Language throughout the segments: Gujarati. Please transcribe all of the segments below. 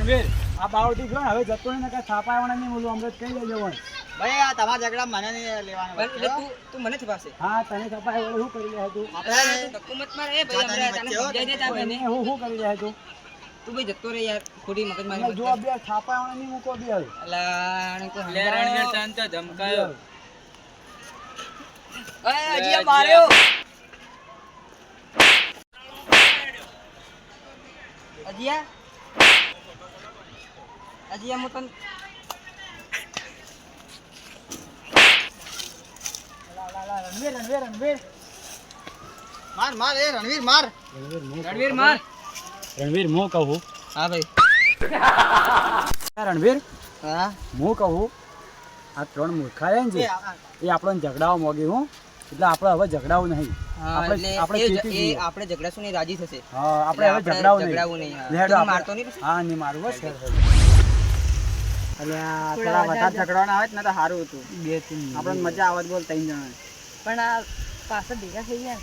ખોટી ગયો દીકરો હવે જતો ને કાંઈ થાપા આવવાના નહીં બોલું અમૃત કઈ લેજો હોય. ભાઈ આ તમારા ઝઘડા મને નહીં લેવાનો તું તું મને થપાશે હા તને થાપા આવે શું કરી રહ્યા તું? આપણે ધક્કો મત માર એ ભાઈ હમણાં તને સમજાઈ દે તા મને હું શું કરી રહ્યા તું તું ભાઈ જતો રે યાર ખોટી મગજ મારી જો. બે થાપા આવવાના નહીં મૂકો દે હવે. અલા, આને લે રણવીર તને તો ધમકાયો. અરે આ માર્યો. અજિયા અજિયા હું તને રણવીર રણવીર રણવીર માર માર એ રણવીર માર. રણવીર માર. રણવીર હું કહું હા ભાઈ. રણવીર હા? હું કહું આ ત્રણ મૂર્ખા છે. ને એ આપણને ઝઘડાવા મોગી હું? એટલે આપણે હવે ઝઘડાવું નહીં. આપણે- આપણે. આપણે ઝઘડાશું નહીં રાજી થશે. હા આપણે હવે ઝઘડાવું ઝઘડાવું નહીં. હા. નહીં હા નહીં મારું બસ અરે આ થોડા વધારે ઝઘડાવાના આવે ને તો સારું હતું. બે ત્રણ આપણને મજા આવત બોલ ત્રણ જણા પણ આ પાછળ ભેગા થઈ ગયા.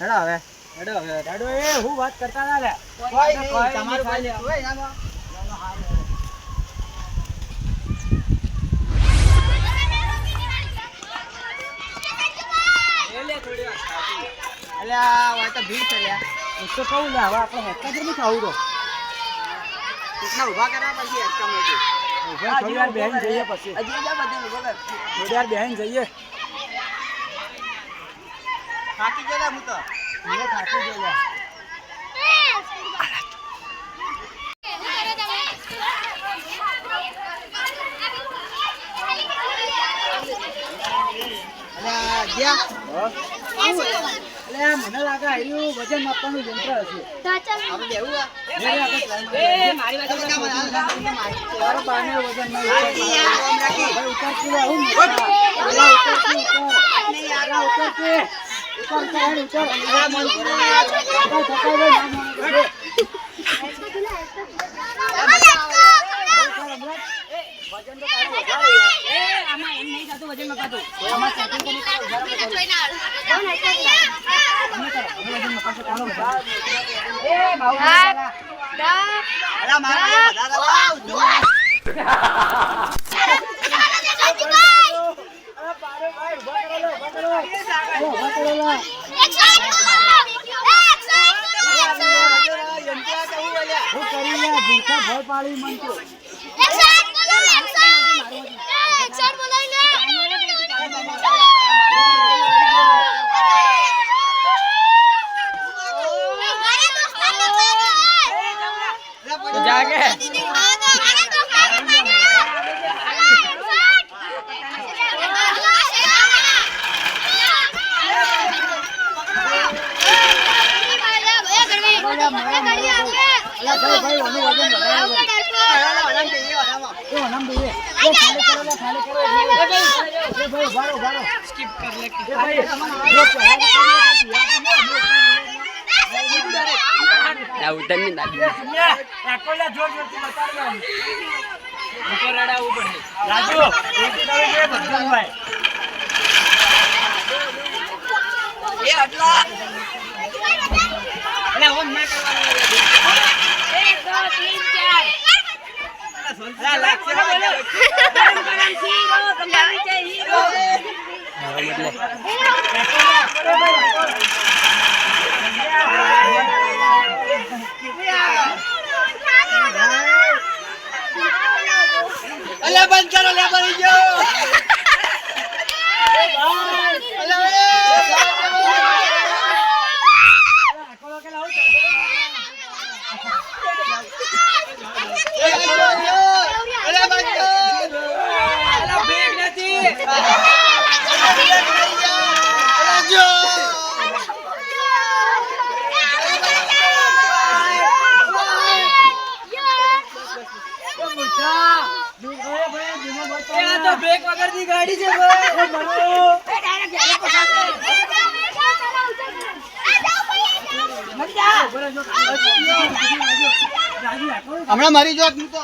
હેડો હવે. હેડો હવે. હેડો એ હું વાત કરતા ના લે. કોઈ નહીં, તમારું કોઈ હોય ના એટલે હોય તો ભીડ છે લ્યા હું તો કહું ને હવે આપણે હેક્કા જ નહીં ખાવું તો. કોકને ઊભા કર્યા પછી હેચકા મળશે. થોડી વાર બેહીને જઈએ પછી. થોડી વાર બેહીને જઈએ. થાકી ગયેલા હું તો. મને થાકી ગયેલા. એટલે આ આ મને લાગે આર્યું વજન માપવાનું યંત્ર હશે આપણે plan એ મારી વાત બાને વજન નહીં ઉતાર કિલો આવું ને કે ઉતાર કે ઉતાર ઉતાર હેડ ઉતાર આ મન કરો. થકાઈ થકાઈ ભાઈ ના માનો એ આમાં એમ નહીં થતું વજન મપાતું આમાં setting કરી કરો, ઊભા રહો, ઊભા રહો. એ ભાવ અલા, મારા જે વધારે લાવ, જો. ઊભા કરો લા. આ યંત્રા તો હું બોલ્યા. હું કરી લે ભૂખા ભય પાડી મન તો અલા, પછી જાગે. અલા ભાઈ ભાઈ આનું વજન વધારે છે. અલા, અલા, બેહી, અલા, એ વનામ દઈએ. એ ખાલી કરો લે, ખાલી કરો. એ ભાઈ, એ ભાઈ, ઊભા રહો, ઊભા રહો. સ્કીપ કર લે. ના દાદી જોર. ઉપર પડે રાજુ, એક ભાઈ. એ આટલા અલે ઓમ ના કરવાનું એક દો તીન ચાર અલા, લાગશે ને બોલો. ગરમ ગરમ શીરો તમારી છે હીરો અલા, બંધ કરો, લે, મરી ગયો. અલા, એ, એકોલો કે લાવું તો. એ, જો, જો. અલા, બંધ કર. અલા બ્રેક નથી અલા, જો. મૂર્ખા. દૂધ ભાઈ, ભાઈ, ધીમો બતાવો. એ આ તો બ્રેક વગર ની ગાડી છે હમણાં મારી જોત હું તો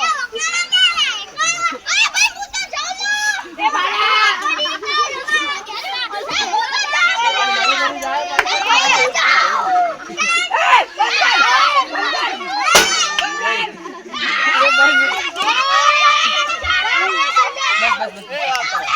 એ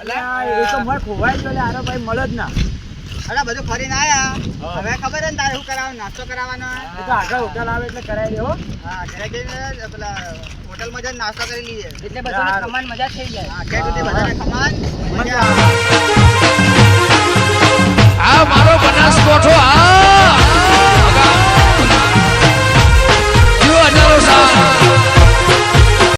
અલા હોટલ આવે એટલે કરાવી દેવો હા. ઘરે જઈને હોટલમાં નાસ્તો કરી મજા થઈ જાય. હા